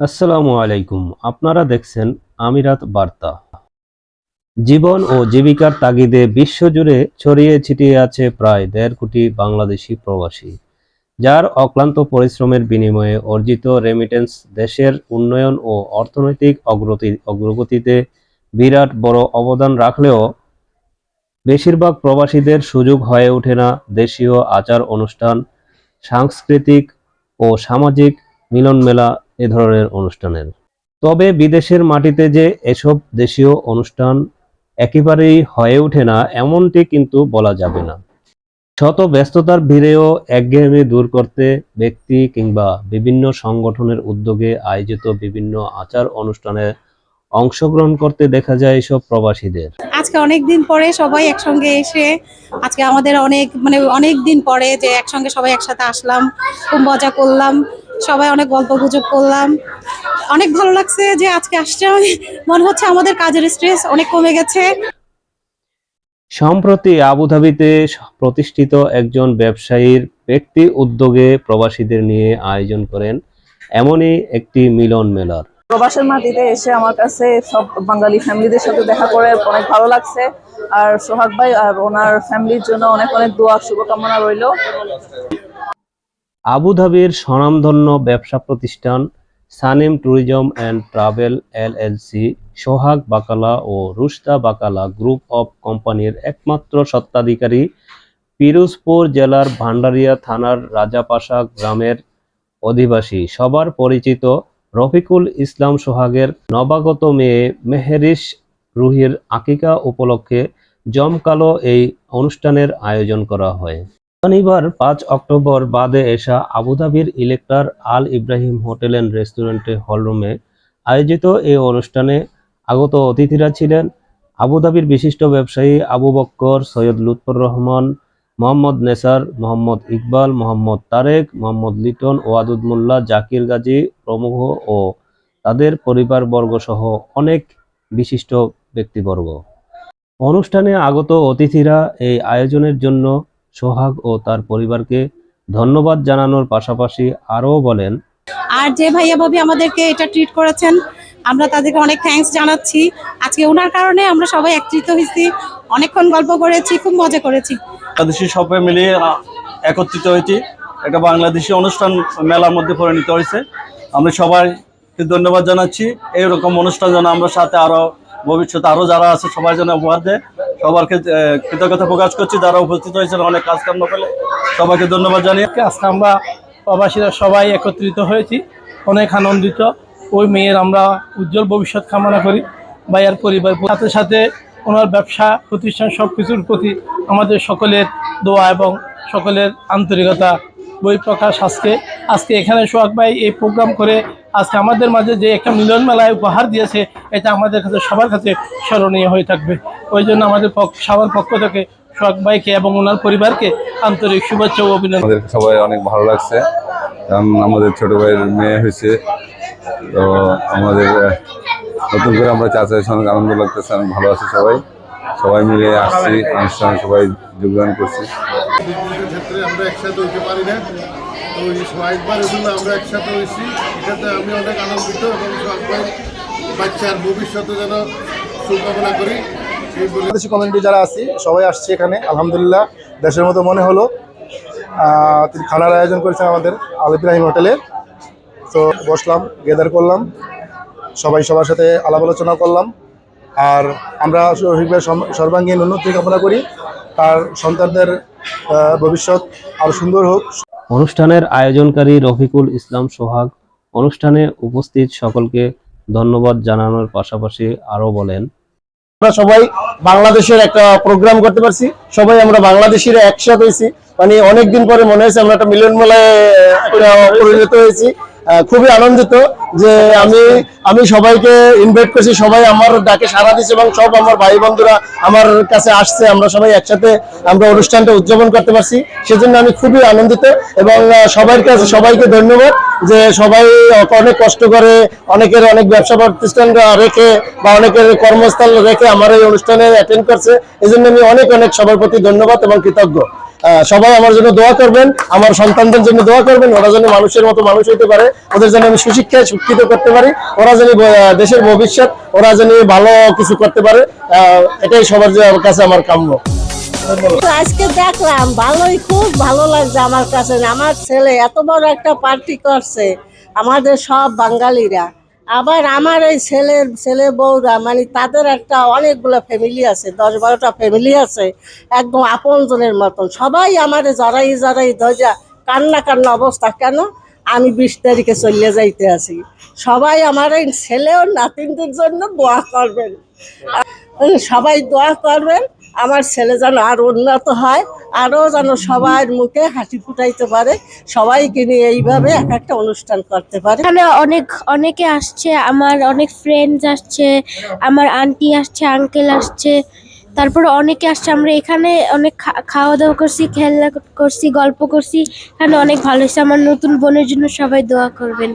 আসসালামু আলাইকুম। আপনারা দেখছেন আমিরাত বার্তা। জীবন ও জীবিকার তাগিদে বিশ্বজুড়ে ছড়িয়ে ছিটিয়ে আছে প্রায় দেড় কোটি বাংলাদেশি প্রবাসী, যার অক্লান্ত পরিশ্রমের বিনিময়ে অর্জিত রেমিটেন্স দেশের উন্নয়ন ও অর্থনৈতিক অগ্রতি, অগ্রগতিতে বিরাট বড় অবদান রাখলেও বেশিরভাগ প্রবাসীদের সুযোগ হয়ে ওঠে না দেশীয় আচার অনুষ্ঠান, সাংস্কৃতিক ও সামাজিক মিলন মেলা এ ধরনের অনুষ্ঠানের। তবে বিদেশের মাটিতে যে এসব দেশীয় অনুষ্ঠান একেবারেই হয়ে ওঠে না, এমনটি কিন্তু বলা যাবে না। শত ব্যস্ততার ভিড়েও একঘেয়েমি দূর করতে ব্যক্তি কিংবা বিভিন্ন সংগঠনের উদ্যোগে আয়োজিত বিভিন্ন আচার অনুষ্ঠানে অংশগ্রহণ করতে দেখা যায় এসব প্রবাসীদের। আজকে অনেক দিন পরে সবাই একসঙ্গে এসে, আজকে আমাদের অনেক মানে অনেক দিন পরে যে একসঙ্গে সবাই একসাথে আসলাম, খুব মজা করলাম। সবাই অনেক গল্প গুজব করলাম। অনেক ভালো লাগছে যে আজকে আসছে। মনে হচ্ছে আমাদের কাজের স্ট্রেস অনেক কমে গেছে। সম্প্রতি আবুধাবিতে প্রতিষ্ঠিত একজন ব্যবসায়ীর ব্যক্তি উদ্যোগে প্রবাসীদের নিয়ে আয়োজন করেন এমনই একটি মিলন মেলার। প্রবাসের মাটিতে এসে আমার কাছে সব বাঙালি ফ্যামিলিদের সাথে দেখা করে অনেক ভালো লাগছে। আর সোহাগ ভাই আর ওনার ফ্যামিলির জন্য অনেক অনেক দোয়া শুভকামনা রইল। আবুধাবির স্বনামধন্য ব্যবসা প্রতিষ্ঠান Sanem tourism and travel LLC, Sohag Bakala O Rushda Bakala group of কোম্পানির একমাত্র স্বত্বাধিকারী পিরোজপুর জেলার ভান্ডারিয়া থানার রাজাপাশা গ্রামের অধিবাসী। সবার পরিচিত রফিকুল ইসলাম সোহাগের নবাগত মেয়ে মেহেরিস রুহির আকিকা উপলক্ষে জমকালো এই অনুষ্ঠানের আয়োজন করা হয়। শনিবার পাঁচ অক্টোবর বাদে এসা আবুধাবির ইলেকট্রার আল ইব্রাহিম হোটেল অ্যান্ড রেস্টুরেন্টে হলরুমে আয়োজিত এই অনুষ্ঠানে আগত অতিথিরা ছিলেন আবুধাবির বিশিষ্ট ব্যবসায়ী আবু বক্কর, সৈয়দ লুৎফর রহমান, মোহাম্মদ নেসার, মোহাম্মদ ইকবাল, মোহাম্মদ তারেক, মোহাম্মদ লিটন ওয়াদুদ মোল্লা জাকির গাজী প্রমুখ ও তাদের পরিবারবর্গ সহ অনেক বিশিষ্ট ব্যক্তিবর্গ। অনুষ্ঠানে আগত অতিথিরা এই আয়োজনের জন্য সোহাগ ও তার পরিবারকে ধন্যবাদ জানানোর পাশাপাশি আরও বলেন আর যে ভাইয়া ভাবি আমাদেরকে এটা ট্রিট করেছেন আমরা তাদেরকে অনেক থ্যাঙ্কস জানাচ্ছি। আজকে ওনার কারণে আমরা সবাই একত্রিত হয়েছি অনেকক্ষণ গল্প করেছি খুব মজা করেছি। বাংলাদেশি সবাই মিলে একত্রিত হয়েছি। একটা বাংলাদেশি অনুষ্ঠান মেলার মধ্যে পরিণত হয়েছে। আমরা সবাইকে ধন্যবাদ জানাচ্ছি। এইরকম অনুষ্ঠান যেন আমরা সাথে আরও ভবিষ্যতে আরও যারা আছে সবাই যেন উপহার দেয়। সবারকে কৃতজ্ঞতা প্রকাশ করছি। যারা উপস্থিত হয়েছেন অনেক কাজকর্ম পেলে সবাইকে ধন্যবাদ জানিয়ে। আজকে আমরা প্রবাসীরা সবাই একত্রিত হয়েছি। অনেক আনন্দিত। ওই মেয়ের আমরা উজ্জ্বল ভবিষ্যৎ কামনা করি। ভাইয়ার পরিবার সাথে সাথে ওনার ব্যবসা, প্রতিষ্ঠান সব কিছুর প্রতি আমাদের সকলের দোয়া এবং সকলের আন্তরিকতা বই প্রকাশ আজকে। আজকে এখানে সোহাগ ভাই এই প্রোগ্রাম করে আজকে আমাদের মাঝে যে একটা মিলন মেলায় উপহার দিয়েছে এটা আমাদের কাছে সবার কাছে স্মরণীয় হয়ে থাকবে। ওই জন্য আমাদের পক্ষ সবার পক্ষ থেকে সোহাগ ভাইকে এবং ওনার পরিবারকে আন্তরিক শুভেচ্ছা ও অভিনন্দন। আমাদের সবাই অনেক ভালো লাগছে। কারণ আমাদের ছোট ভাইয়ের মেয়ে হয়েছে। তো আমাদের নতুন করে আমরা চাচার সঙ্গে আনন্দ লাগতেছে অনেক ভালো আছে সবাই। সবাই মিলে আসছি অনুষ্ঠানে সবাই যোগদান করছি। ক্ষেত্রে আমরা একসাথে হইতে পারি না। আমরা একসাথে হয়েছি। এটাতে আমি অনেক আনন্দিত এবং সোয়াইবার বাচ্চার ভবিষ্যতে যেন শুভকামনা করি। কমিউনিটি যারা আছি, সবাই আসছে এখানে, আলহামদুলিল্লাহ। দেশের মতো মনে হলো তিনি খানার আয়োজন করেছেন আমাদের আল ইব্রাহিম হোটেলে। তো বসলাম গেদার করলাম, সবাই সবার সাথে আলাপ আলোচনা করলাম। আর আমরা সর্বাঙ্গীন উন্নতি কামনা করি। তার সন্তানদের ভবিষ্যৎ আরও সুন্দর হোক। অনুষ্ঠানের আয়োজনকারী রফিকুল ইসলাম সোহাগ অনুষ্ঠানে উপস্থিত সকলকে ধন্যবাদ জানানোর পাশাপাশি আরও বলেন, আমরা সবাই বাংলাদেশের একটা প্রোগ্রাম করতে পারছি। সবাই আমরা বাংলাদেশিরা একসাথে হয়েছি। মানে অনেকদিন পরে মনে হয়েছে আমরা একটা মিলন মেলায় পরিণত হয়েছি। খুবই আনন্দিত যে আমি আমি সবাইকে ইনভাইট করছি, সবাই আমার ডাকে সারা দিচ্ছে এবং সব আমার ভাই বন্ধুরা আমার কাছে আসছে, আমরা সবাই একসাথে আমরা অনুষ্ঠানটা উদযাপন করতে পারছি। সেজন্য আমি খুবই আনন্দিত এবং সবার কাছে সবাইকে ধন্যবাদ যে সবাই অনেক কষ্ট করে অনেকের অনেক ব্যবসা প্রতিষ্ঠান রেখে বা অনেকের কর্মস্থল রেখে আমার এই অনুষ্ঠানে অ্যাটেন্ড করছে। এই জন্য আমি অনেক অনেক সবার প্রতি ধন্যবাদ এবং কৃতজ্ঞ। সবাই আমার জন্য দোয়া করবেন, আমার সন্তানদের জন্য দোয়া করবেন, ওরা যেন মানুষের মতো মানুষ হতে পারে, ওদের যেন আমি সুশিক্ষায় শিক্ষিত করতে পারি, ওরা যেন দেশের ভবিষ্যৎ, ওরা যেন ভালো কিছু করতে পারে এটাই সবার কাছে আমার কাম্য। আজকে দেখলাম, ভালোই, খুব ভালো লাগছে আমার কাছে। আমার ছেলে এত বড় একটা পার্টি করছে, আমাদের সব বাঙালিরা। আবার আমার এই ছেলের, ছেলে বউরা মানে তাদের একটা অনেকগুলো ফ্যামিলি আছে, দশ বারোটা ফ্যামিলি আছে, একদম আপনজনের মতন। সবাই আমার জড়াই জড়াই ধজা কান্না কান্না অবস্থা, কেন? আমি বিশ তারিখে চলিয়ে যাইতে আছি। সবাই আমার এই ছেলে ও নাতিনদের জন্য বোয়া করবেন। সবাই দোয়া করবেন, আমার ছেলে যেন আর উন্নত হয় আরও যেন সবার মুখে হাসি ফুটাইতে পারে, সবাইকে নিয়ে এইভাবে এক একটা অনুষ্ঠান করতে পারে। এখানে অনেক, অনেকে আসছে, আমার অনেক ফ্রেন্ডস আসছে, আমার আন্টি আসছে আঙ্কেল আসছে, তারপর অনেকে আসছে, আমরা এখানে অনেক খাওয়া দাওয়া করছি খেলা করছি, গল্প করছি, এখানে অনেক ভালো হয়েছে, আমার নতুন বোনের জন্য সবাই দোয়া করবেন।